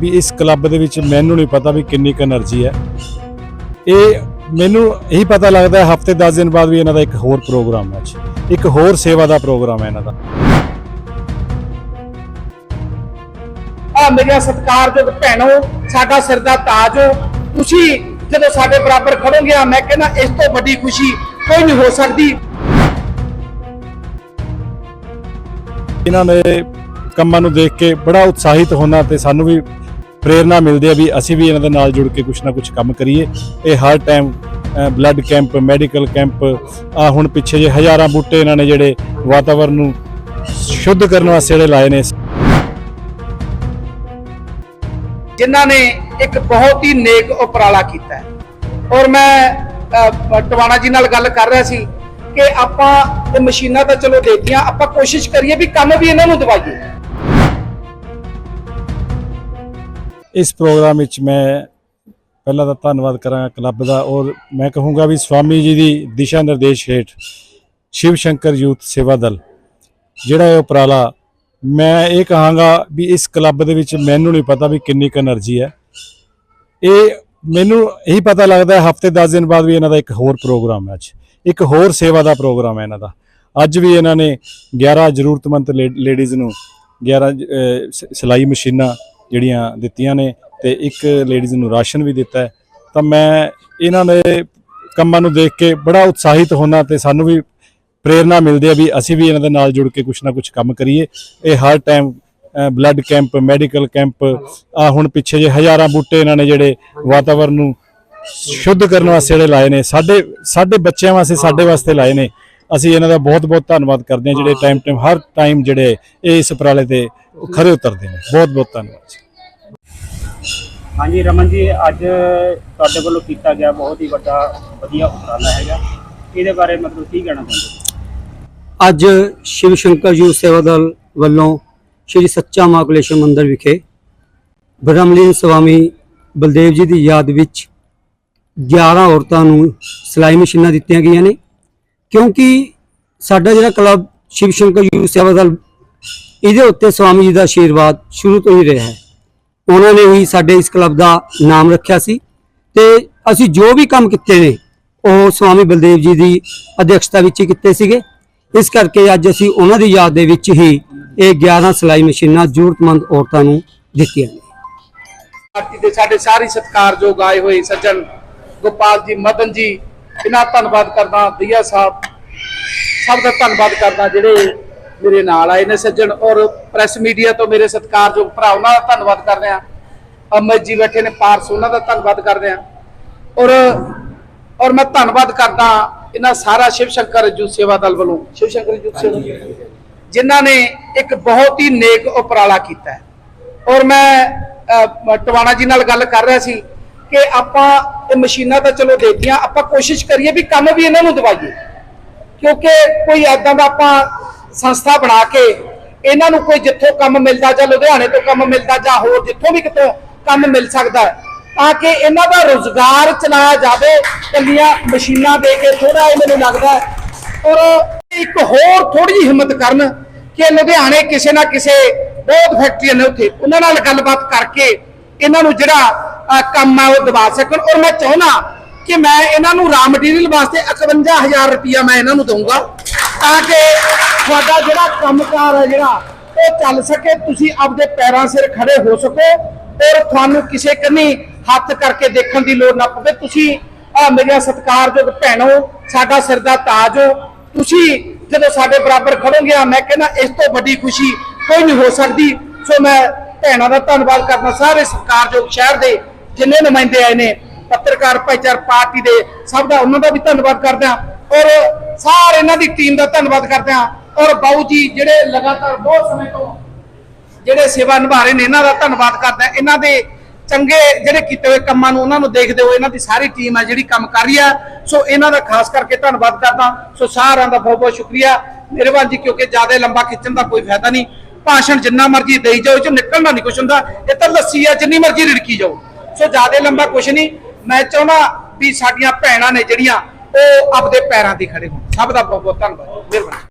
ਵੀ ਇਸ ਕਲੱਬ ਦੇ ਵਿੱਚ ਮੈਨੂੰ ਨਹੀਂ ਪਤਾ ਵੀ ਕਿੰਨੀ ਕੁ એનર્ਜੀ ਹੈ। ਇਹ ਮੈਨੂੰ ਇਹੀ ਪਤਾ ਲੱਗਦਾ ਹਫ਼ਤੇ 10 ਦਿਨ ਬਾਅਦ ਵੀ ਇਹਨਾਂ ਦਾ ਇੱਕ ਹੋਰ ਪ੍ਰੋਗਰਾਮ ਹੈ ਇੱਕ ਹੋਰ ਸੇਵਾ ਦਾ ਪ੍ਰੋਗਰਾਮ ਹੈ ਇਹਨਾਂ ਦਾ। ਆ ਮੇਰੀਆਂ ਸਤਿਕਾਰ ਦੇ ਭੈਣੋ ਸਾਡਾ ਸਿਰ ਦਾ ਤਾਜ ਹੋ। ਤੁਸੀਂ ਜਦੋਂ ਸਾਡੇ ਬਰਾਬਰ ਖੜੋਗੇ ਆ ਮੈਂ ਕਹਿੰਦਾ ਇਸ ਤੋਂ ਵੱਡੀ ਖੁਸ਼ੀ ਕੋਈ ਨਹੀਂ ਹੋ ਸਕਦੀ। ਇਹਨਾਂ ਨੇ ਕੰਮਾਂ ਨੂੰ ਦੇਖ ਕੇ ਬੜਾ ਉਤਸ਼ਾਹਿਤ ਹੋਣਾ ਤੇ ਸਾਨੂੰ ਵੀ ਪ੍ਰੇਰਣਾ ਮਿਲਦੀ ਹੈ ਵੀ ਅਸੀਂ ਵੀ ਇਹਨਾਂ ਦੇ ਨਾਲ ਜੁੜ ਕੇ ਕੁਝ ਨਾ ਕੁਝ ਕੰਮ ਕਰੀਏ। ਇਹ ਹਰ time blood camp medical camp ਆ ਹੁਣ ਪਿੱਛੇ ਜੇ ਹਜ਼ਾਰਾਂ ਬੂਟੇ ਇਹਨਾਂ ਨੇ ਜਿਹੜੇ ਵਾਤਾਵਰਣ ਨੂੰ ਸ਼ੁੱਧ ਕਰਨ ਵਾਸਤੇ ਜਿਹੜੇ ਲਾਏ ਨੇ। ਜਿਨ੍ਹਾਂ ਨੇ ਇੱਕ ਬਹੁਤ ਹੀ ਨੇਕ ਉਪਰਾਲਾ ਕੀਤਾ ਹੈ। ਔਰ ਮੈਂ ਟਵਾਣਾ ਜੀ ਨਾਲ ਗੱਲ ਕਰ ਰਿਹਾ ਸੀ ਕਿ ਆਪਾਂ ਇਹ ਮਸ਼ੀਨਾਂ ਤਾਂ ਚਲੋ ਦੇਤੀਆਂ ਆਪਾਂ ਕੋਸ਼ਿਸ਼ ਕਰੀਏ ਵੀ ਕੰਮ ਵੀ ਇਹਨਾਂ ਨੂੰ ਦਵਾਈਏ। ਇਸ ਪ੍ਰੋਗਰਾਮ ਵਿੱਚ ਮੈਂ ਪਹਿਲਾਂ ਤਾਂ ਧੰਨਵਾਦ ਕਰਾਂਗਾ ਕਲੱਬ ਦਾ ਔਰ ਮੈਂ ਕਹੂੰਗਾ ਵੀ ਸਵਾਮੀ ਜੀ ਦੀ ਦਿਸ਼ਾ ਨਿਰਦੇਸ਼ ਹੇਠ ਸ਼ਿਵ ਸ਼ੰਕਰ ਯੂਥ ਸੇਵਾ ਦਲ, ਜਿਹੜਾ ਇਹ ਉਪਰਾਲਾ ਮੈਂ ਇਹ ਕਹਾਂਗਾ ਵੀ ਇਸ ਕਲੱਬ ਦੇ ਵਿੱਚ ਮੈਨੂੰ ਨਹੀਂ ਪਤਾ ਵੀ ਕਿੰਨੀ ਕੁ એનર્ਜੀ ਹੈ। ਇਹ ਮੈਨੂੰ ਇਹੀ ਪਤਾ ਲੱਗਦਾ ਹੈ ਹਫ਼ਤੇ 10 ਦਿਨ ਬਾਅਦ ਵੀ ਇਹਨਾਂ ਦਾ ਇੱਕ ਹੋਰ ਪ੍ਰੋਗਰਾਮ ਹੈ ਅੱਜ। ਇੱਕ ਹੋਰ ਸੇਵਾ ਦਾ ਪ੍ਰੋਗਰਾਮ ਹੈ ਇਹਨਾਂ ਦਾ। ਅੱਜ ਵੀ ਇਹਨਾਂ ਨੇ 11 ਜ਼ਰੂਰਤਮੰਦ ਲੇਡੀਜ਼ ਨੂੰ 11 ਸਿਲਾਈ ਮਸ਼ੀਨਾਂ ਜਿਹੜੀਆਂ ਦਿੱਤੀਆਂ ਨੇ ਤੇ ਇੱਕ ਲੇਡੀਜ਼ ਨੂੰ ਰਾਸ਼ਨ ਵੀ ਦਿੱਤਾ ਤਾਂ ਮੈਂ ਇਹਨਾਂ ਦੇ ਕੰਮਾਂ ਨੂੰ ਦੇਖ ਕੇ ਬੜਾ ਉਤਸ਼ਾਹਿਤ ਹੋਣਾ ਤੇ ਸਾਨੂੰ ਵੀ ਪ੍ਰੇਰਣਾ ਮਿਲਦੀ ਹੈ ਵੀ ਅਸੀਂ ਵੀ ਇਹਨਾਂ ਦੇ ਨਾਲ ਜੁੜ ਕੇ ਕੁਝ ਨਾ ਕੁਝ ਕੰਮ ਕਰੀਏ। ਇਹ ਹਰ time blood camp medical camp ਆ ਹੁਣ ਪਿੱਛੇ ਜੇ ਹਜ਼ਾਰਾਂ ਬੂਟੇ ਇਹਨਾਂ ਨੇ ਜਿਹੜੇ ਵਾਤਾਵਰਨ ਨੂੰ ਸ਼ੁੱਧ ਕਰਨ ਵਾਸਤੇ ਜਿਹੜੇ ਲਾਏ ਨੇ, ਸਾਡੇ ਸਾਡੇ ਬੱਚਿਆਂ ਵਾਸਤੇ, ਸਾਡੇ ਵਾਸਤੇ ਲਾਏ ਨੇ। ਅਸੀਂ ਇਹਨਾਂ ਦਾ ਬਹੁਤ ਬਹੁਤ ਧੰਨਵਾਦ ਕਰਦੇ ਹਾਂ ਜਿਹੜੇ ਟਾਈਮ ਟਾਈਮ ਹਰ ਟਾਈਮ ਜਿਹੜੇ ਇਹ ਇਸ ਉਪਰਾਲੇ ਤੇ ਖਰੇ ਉਤਰਦੇ ਨੇ। ਬਹੁਤ ਬਹੁਤ ਧੰਨਵਾਦ ਜੀ। ਹਾਂਜੀ ਰਮਨ ਜੀ ਅੱਜ ਤੁਹਾਡੇ ਵੱਲੋਂ ਕੀਤਾ ਗਿਆ ਬਹੁਤ ਹੀ ਵੱਡਾ ਵਧੀਆ ਉਪਰਾਲਾ ਹੈਗਾ। ਇਹਦੇ ਬਾਰੇ ਮਤਲਬ ਕੀ ਕਹਿਣਾ ਚਾਹੁੰਦੇ ਅੱਜ ਸ਼ਿਵ ਸ਼ੰਕਰ ਯੂਥ ਸੇਵਾ ਦਲ ਵੱਲੋਂ ਸ਼੍ਰੀ ਸੱਚਾ ਮਾਕਲੇਸ਼ਵਰ ਮੰਦਿਰ ਵਿਖੇ ਬ੍ਰਹਮਲੀਨ ਸਵਾਮੀ ਬਲਦੇਵ ਜੀ ਦੀ ਯਾਦ ਵਿੱਚ 11 ਔਰਤਾਂ ਨੂੰ ਸਿਲਾਈ ਮਸ਼ੀਨਾਂ ਦਿੱਤੀਆਂ ਗਈਆਂ ਨੇ। ਕਿਉਂਕਿ ਸਾਡਾ ਜਿਹੜਾ ਕਲੱਬ ਸ਼ਿਵ ਸ਼ੰਕਰ ਯੂਥ ਸੇਵਾ ਦਲ, ਇਹਦੇ ਉੱਤੇ ਸਵਾਮੀ ਜੀ ਦਾ ਆਸ਼ੀਰਵਾਦ ਸ਼ੁਰੂ ਤੋਂ ਹੀ ਰਿਹਾ ਹੈ। ਉਹਨਾਂ ਨੇ ਹੀ ਸਾਡੇ ਇਸ ਕਲੱਬ ਦਾ ਨਾਮ ਰੱਖਿਆ ਸੀ ਤੇ ਅਸੀਂ ਜੋ ਵੀ ਕੰਮ ਕੀਤੇ ਨੇ, ਉਹ ਸਵਾਮੀ ਬਲਦੇਵ ਜੀ ਦੀ ਅਧਿਕਸ਼ਤਾ ਵਿੱਚ ਹੀ ਕੀਤੇ ਸੀਗੇ। ਇਸ ਕਰਕੇ ਅੱਜ ਅਸੀਂ ਉਹਨਾਂ ਦੀ ਯਾਦ ਦੇ ਵਿੱਚ ਹੀ ਇਹ 11 ਸਿਲਾਈ ਮਸ਼ੀਨਾਂ ਜ਼ਰੂਰਤਮੰਦ ਔਰਤਾਂ ਨੂੰ ਦਿੱਤੀਆਂ ਨੇ। ਪਾਰਟੀ ਦੇ ਸਾਡੇ ਸਾਰੇ ਸਤਿਕਾਰਯੋਗ ਆਏ ਹੋਏ ਸੱਜਣ ਗੋਪਾਲ ਜੀ, ਮਦਨ ਜੀ ਇਹਨਾਂ ਦਾ ਧੰਨਵਾਦ ਕਰਦਾ ਦਈਆ ਸਾਹਿਬ ਸਭ ਦਾ ਧੰਨਵਾਦ ਕਰਦਾ ਜਿਹੜੇ ਮੇਰੇ ਨਾਲ ਆਏ ਨੇ ਸੱਜਣ ਔਰ ਪ੍ਰੈਸ ਮੀਡੀਆ ਤੋਂ ਮੇਰੇ ਸਤਿਕਾਰਯੋਗ ਭਰਾ ਉਹਨਾਂ ਦਾ ਧੰਨਵਾਦ ਕਰਦੇ ਆ ਅਮਰ ਜੀ ਬੈਠੇ ਨੇ ਪਾਰਸ ਉਹਨਾਂ ਦਾ ਧੰਨਵਾਦ ਕਰਦੇ ਆ ਔਰ ਔਰ ਮੈਂ ਧੰਨਵਾਦ ਕਰਦਾ ਇਹਨਾਂ ਸਾਰਾ ਸ਼ਿਵ ਸ਼ੰਕਰ ਜੂ ਸੇਵਾ ਦਲ ਵੱਲੋਂ। ਸ਼ਿਵ ਸ਼ੰਕਰ ਜੂ ਸੇਵਾ ਜਿਨ੍ਹਾਂ ਨੇ ਇੱਕ ਬਹੁਤ ਹੀ ਨੇਕ ਉਪਰਾਲਾ ਕੀਤਾ ਹੈ। ਔਰ ਮੈਂ ਟਵਾਣਾ ਜੀ ਨਾਲ ਗੱਲ ਕਰ ਰਿਹਾ ਸੀ। ਕਿ ਆਪਾਂ ਇਹ ਮਸ਼ੀਨਾਂ ਤਾਂ ਚਲੋ ਦੇਤੀਆਂ ਆਪਾਂ ਕੋਸ਼ਿਸ਼ ਕਰੀਏ ਵੀ ਕੰਮ ਵੀ ਇਹਨਾਂ ਨੂੰ ਦਵਾਈਏ। ਕਿਉਂਕਿ ਕੋਈ ਐਦਾਂ ਦਾ ਆਪਾਂ ਸੰਸਥਾ ਬਣਾ ਕੇ ਇਹਨਾਂ ਨੂੰ ਕੋਈ ਜਿੱਥੋਂ ਕੰਮ ਮਿਲਦਾ ਜਾਂ ਲੁਧਿਆਣੇ ਤੋਂ ਕੰਮ ਮਿਲਦਾ ਜਾਂ ਹੋਰ ਜਿੱਥੋਂ ਵੀ ਕਿਤੋਂ ਕੰਮ ਮਿਲ ਸਕਦਾ ਤਾਂ ਕਿ ਇਹਨਾਂ ਦਾ ਰੋਜ਼ਗਾਰ ਚਲਾਇਆ ਜਾਵੇ ਕੱਲੀਆਂ ਮਸ਼ੀਨਾਂ ਦੇ ਕੇ ਥੋੜਾ ਇਹ ਮੈਨੂੰ ਲੱਗਦਾ ਔਰ ਇੱਕ ਹੋਰ ਥੋੜੀ ਜਿਹੀ ਹਿੰਮਤ ਕਰਨ ਕਿ ਲੁਧਿਆਣੇ ਕਿਸੇ ਨਾ ਕਿਸੇ ਬਹੁਤ ਫੈਕਟਰੀਆਂ ਨੇ ਉੱਥੇ, ਉਹਨਾਂ ਨਾਲ ਗੱਲਬਾਤ ਕਰਕੇ ਇਹਨਾਂ ਨੂੰ ਜਿਹੜਾ ਕੰਮ ਆ, ਉਹ ਦਵਾ ਸਕਣ। ਔਰ ਮੈਂ ਚਾਹੁੰਦਾ ਕਿ ਮੈਂ ਇਹਨਾਂ ਨੂੰ ਰਾ ਮਟੀਰੀਅਲ ਵਾਸਤੇ 51000 ਰੁਪਇਆ ਮੈਂ ਇਹਨਾਂ ਨੂੰ ਦਊਂਗਾ ਤਾਂ ਕਿ ਤੁਹਾਡਾ ਜਿਹੜਾ ਕੰਮਕਾਰ ਹੈ ਜਿਹੜਾ, ਉਹ ਚੱਲ ਸਕੇ। ਤੁਸੀਂ ਆਪਦੇ ਪੈਰਾਂ ਸਿਰ ਖੜੇ ਹੋ ਸਕੋ ਔਰ ਤੁਹਾਨੂੰ ਕਿਸੇ ਕੰਨੀ ਹੱਥ ਕਰਕੇ ਦੇਖਣ ਦੀ ਲੋੜ ਨਾ ਪਵੇ। ਤੁਸੀਂ ਆ ਮੇਰੀਆਂ ਸਤਿਕਾਰਯੋਗ ਭੈਣੋ, ਸਾਡਾ ਸਿਰ ਦਾ ਤਾਜ ਹੋ। ਤੁਸੀਂ ਜਦੋਂ ਸਾਡੇ ਬਰਾਬਰ ਖੜੋਗੇ, ਆ ਮੈਂ ਕਹਿੰਦਾ, ਇਸ ਤੋਂ ਵੱਡੀ ਖੁਸ਼ੀ ਕੋਈ ਨਹੀਂ ਹੋ ਸਕਦੀ। ਸੋ ਮੈਂ ਭੈਣਾਂ ਦਾ ਧੰਨਵਾਦ ਕਰਨਾ ਸਾਰੇ ਸਤਿਕਾਰਯੋਗ ਸ਼ਹਿਰ ਦੇ ਜਿੰਨੇ ਨੁਮਾਇੰਦੇ ਆਏ ਨੇ, ਪੱਤਰਕਾਰ, ਭਾਈਚਾਰ, ਪਾਰਟੀ ਦੇ, ਸਭ ਦਾ ਉਹਨਾਂ ਦਾ ਵੀ ਧੰਨਵਾਦ ਕਰਦੇ ਹਾਂ। ਔਰ ਸਾਰੇ ਇਹਨਾਂ ਦੀ ਟੀਮ ਦਾ ਧੰਨਵਾਦ ਕਰਦੇ ਹਾਂ। ਔਰ ਬਾਊ ਜੀ ਜਿਹੜੇ ਲਗਾਤਾਰ ਬਹੁਤ ਸਮੇਂ ਤੋਂ ਜਿਹੜੇ ਸੇਵਾ ਨਿਭਾ ਰਹੇ ਨੇ, ਇਹਨਾਂ ਦਾ ਧੰਨਵਾਦ ਕਰਦੇ ਹਾਂ। ਇਹਨਾਂ ਦੇ ਚੰਗੇ ਜਿਹੜੇ ਕੀਤੇ ਹੋਏ ਕੰਮਾਂ ਨੂੰ ਉਹਨਾਂ ਨੂੰ ਦੇਖਦੇ ਹੋਏ ਇਹਨਾਂ ਦੀ ਸਾਰੀ ਟੀਮ ਹੈ ਜਿਹੜੀ ਕੰਮ ਕਰ ਰਹੀ ਆ। ਸੋ ਇਹਨਾਂ ਦਾ ਖਾਸ ਕਰਕੇ ਧੰਨਵਾਦ ਕਰਦਾ ਸੋ ਸਾਰਿਆਂ ਦਾ ਬਹੁਤ ਬਹੁਤ ਸ਼ੁਕਰੀਆ। ਮਿਹਰਬਾਨ ਜੀ, ਕਿਉਂਕਿ ਜ਼ਿਆਦਾ ਲੰਬਾ ਖਿੱਚਣ ਦਾ ਕੋਈ ਫਾਇਦਾ ਨਹੀਂ। ਭਾਸ਼ਣ ਜਿੰਨਾ ਮਰਜ਼ੀ ਦੇਈ ਜਾਓ, ਇਹ ਚੋਂ ਨਿਕਲਣਾ ਨਹੀਂ ਕੁਛ ਹੁੰਦਾ। ਇਹ ਤਾਂ ਲੱਸੀ ਆ, ਜਿੰਨੀ ਮਰਜ਼ੀ ਰਿੜਕੀ ਜਾਓ। ਸੋ ਜ਼ਿਆਦਾ ਲੰਬਾ ਕੁਛ ਨਹੀਂ। ਮੈਂ ਚਾਹੁੰਦਾ ਵੀ ਸਾਡੀਆਂ ਭੈਣਾਂ ਨੇ ਜਿਹੜੀਆਂ ਉਹ ਆਪਦੇ ਪੈਰਾਂ ਤੇ ਖੜੇ ਹੋਣ। ਸਭ ਦਾ ਬਹੁਤ ਬਹੁਤ ਧੰਨਵਾਦ। ਮਿਹਰਬਾਨੀ।